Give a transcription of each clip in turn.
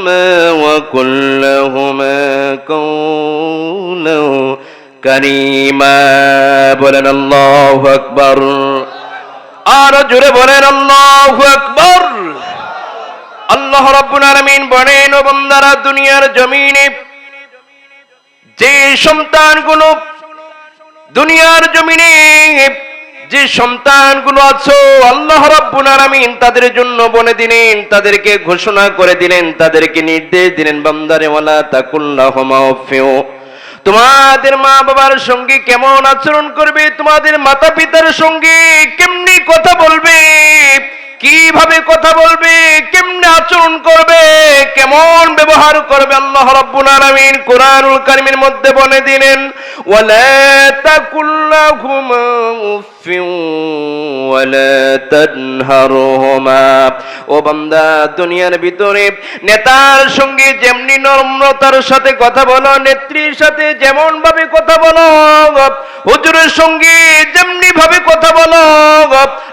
ارحمهما وقل لهما قولا كريما বলেন আল্লাহু আকবার আর জোরে বলেন আল্লাহু আকবার আল্লাহ রাব্বুল আলামিন বলেন ও বান্দারা দুনিয়ার জমিনে যে সন্তানগুলো দুনিয়ার জমিনে যে সন্তানগুলো আছো, আল্লাহ রাব্বুল আলামিন তাদের জন্য বলে দিলেন, তাদেরকে ঘোষণা করে দিলেন, তাদেরকে নির্দেশ দিলেন, বান্দারে, ওয়ালা তাকুল্লাহুমা উফিউ তোমাদের মা বাবার সঙ্গে কেমন আচরণ করবে, তোমাদের মাতা পিতার সঙ্গে কেমনি কথা বলবে, কীভাবে কথা বলবে আচরণ করবে, কেমন ব্যবহার করবে আল্লাহ রাব্বুল আলামিন কোরআনুল কারীমের মধ্যে বলে দিলেন, ওয়ালা তাকুল্লাহুমা উফিন তানহারহুমা। ও বান্দা, দুনিয়ার ভিতরে নেতার সঙ্গে যেমনি নম্রতার সাথে কথা বলো, নেত্রীর সাথে যেমন ভাবে কথা বলো, হুজুরের সঙ্গে যেমনি ভাবে কথা বলো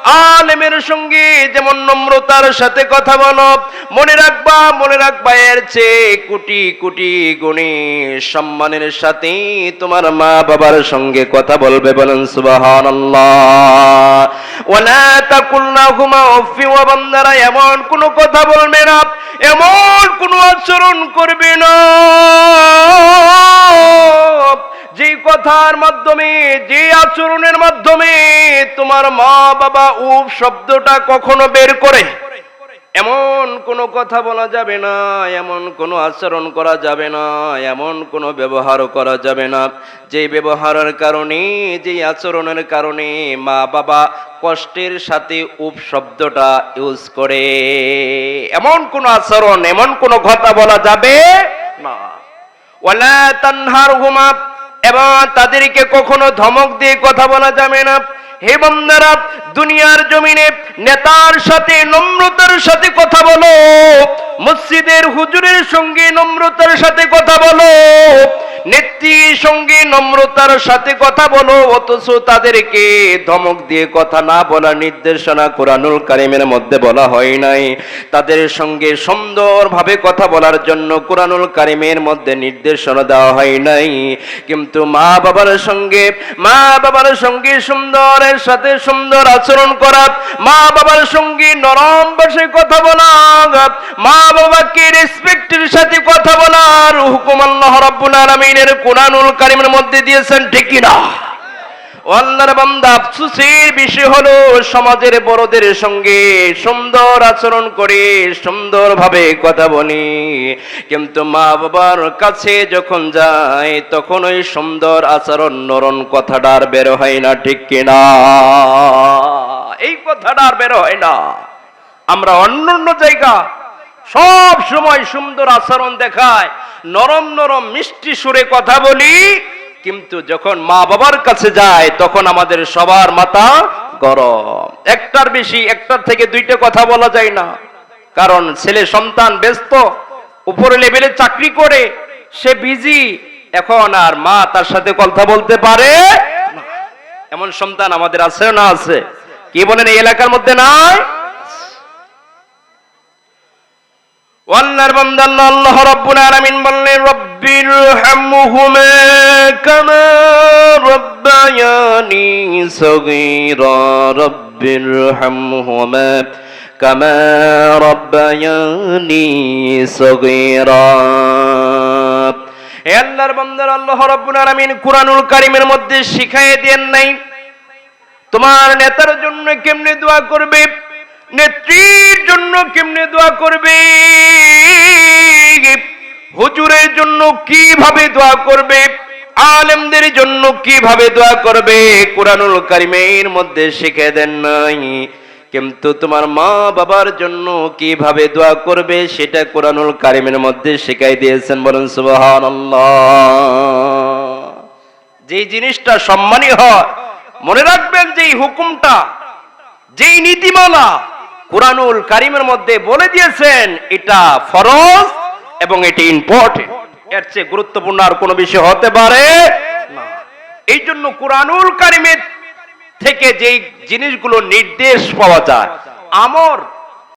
আলেমের সঙ্গে যেমন নম্রতার সাথে কথা বলো, মনে রাখবা মনে রাখবা এর চেয়ে কোটি কোটি গুণী সম্মানের সাথে তোমার মা বাবার সঙ্গে কথা বলবে বলেন সুবহানাল্লাহ। এমন কোন কথা বলবে না, এমন কোন আচরণ করবে না। কথার মাধ্যমে, যে আচরণের মাধ্যমে তোমার মা বাবা উপ শব্দটা কখনো বের করে। এমন কোনো কথা বলা যাবে না, এমন কোনো আচরণ করা যাবে না, এমন কোনো ব্যবহার করা যাবে না। যে ব্যবহারের কারণে, যে আচরণের কারণে মা বাবা কষ্টের সাথে উপ শব্দটা ইউজ করে। এমন কোন আচরণ, এমন কোন কথা বলা যাবে না। ওয়ালা তানহার হুমা এবং তাদেরকে কখনো ধমক দিয়ে কথা বলা যাবে না। হে বন্দারা, দুনিয়ার জমিনে নেতার সাথে, নম্রতার সাথে কথা বলো। মসজিদের হুজুরের সঙ্গে নম্রতার সাথে কথা বলো। নেত্রীর সঙ্গে নম্রতার সাথে কথা বলো, অথচ তাদেরকে ধমক দিয়ে কথা না বলার নির্দেশনা কোরআনুল কারিমের মধ্যে বলা হয় নাই। তাদের সঙ্গে সুন্দরভাবে কথা বলার জন্য কোরআনুল কারিমের মধ্যে নির্দেশনা দেওয়া হয় নাই। কিন্তু মা বাবার সঙ্গে, মা বাবার সঙ্গে সুন্দরের সাথে সুন্দর আচরণ করা, মা বাবার সঙ্গে নরম বসে কথা বলা, মা বাবাকে রেসপেক্টের সাথে কথা বলার হুকুম আল্লাহ রাব্বুল আলামিনের কোরআনুল কারিমের মধ্যে দিয়েছেন, ঠিক বিষয় হলো সমাজের বড়দের সঙ্গে সুন্দর আচরণ করে কথা বলি। কিন্তু মা বাবার কাছে যখন তখন ওই সুন্দর আচরণ, নরম কথাটা আর বের হয় না, ঠিক কিনা এই কথাটা আর বের হয় না। আমরা অন্য অন্য জায়গা সব সময় সুন্দর আচরণ দেখায় নরম নরম মিষ্টি সুরে কথা বলি। কিন্তু যখন মা বাবার কাছে যায়, তখন আমাদের সবার মাথা গরম। একটার বেশি, একটার থেকে দুইটা কথা বলা যায় না। কারণ ছেলে সন্তান ব্যস্ত, উপরে লেভেলে চাকরি করে, সে বিজি এখন আর মা তার সাথে কথা বলতে পারে। এমন সন্তান আমাদের আছে না আছে? কি বলেন এই এলাকার মধ্যে নাই? ওয়াল্লাহর বান্দা আল্লাহ রাব্বুল আলামিন বললেন রব্বির হামহুমা কামা রব্বায়ানি সগীরা। রব্বির হামহুমা কামা রব্বায়ানি সগীরা। হে আল্লাহর বান্দার আল্লাহ রাব্বুল আলামিন কুরআনুল কারীমের মধ্যে শিখাইয়ে দেন নাই, তোমার নেতার জন্য কেমনে দোয়া করবে? নেত্রীর জন্য কেমনে দোয়া করবে? হুজুরের জন্য কীভাবে দোয়া করবে? আলেমদের জন্য কীভাবে দোয়া করবে? কোরআনুল কারিমের মধ্যে শিখে দেন নাই। কিন্তু তোমার মা বাবার জন্য কীভাবে দোয়া করবে সেটা কোরআনুল কারিমের মধ্যে শিখাই দিয়েছেন বলেন সুবহানাল্লাহ। যেই জিনিসটা সম্মানী হয়, মনে রাখবেন যে হুকুমটা, যেই নীতিমালা কোরআনুল কারিমের মধ্যে বলে দিয়েছেন, এটা ফরজ এবং এটি ইম্পর্টেন্ট। এর চেয়ে গুরুত্বপূর্ণ আর কোনো বিষয় হতে পারে না। এই জন্য কোরআনুল কারিমের থেকে যেই জিনিসগুলো নির্দেশ পাওয়া যায়, আমর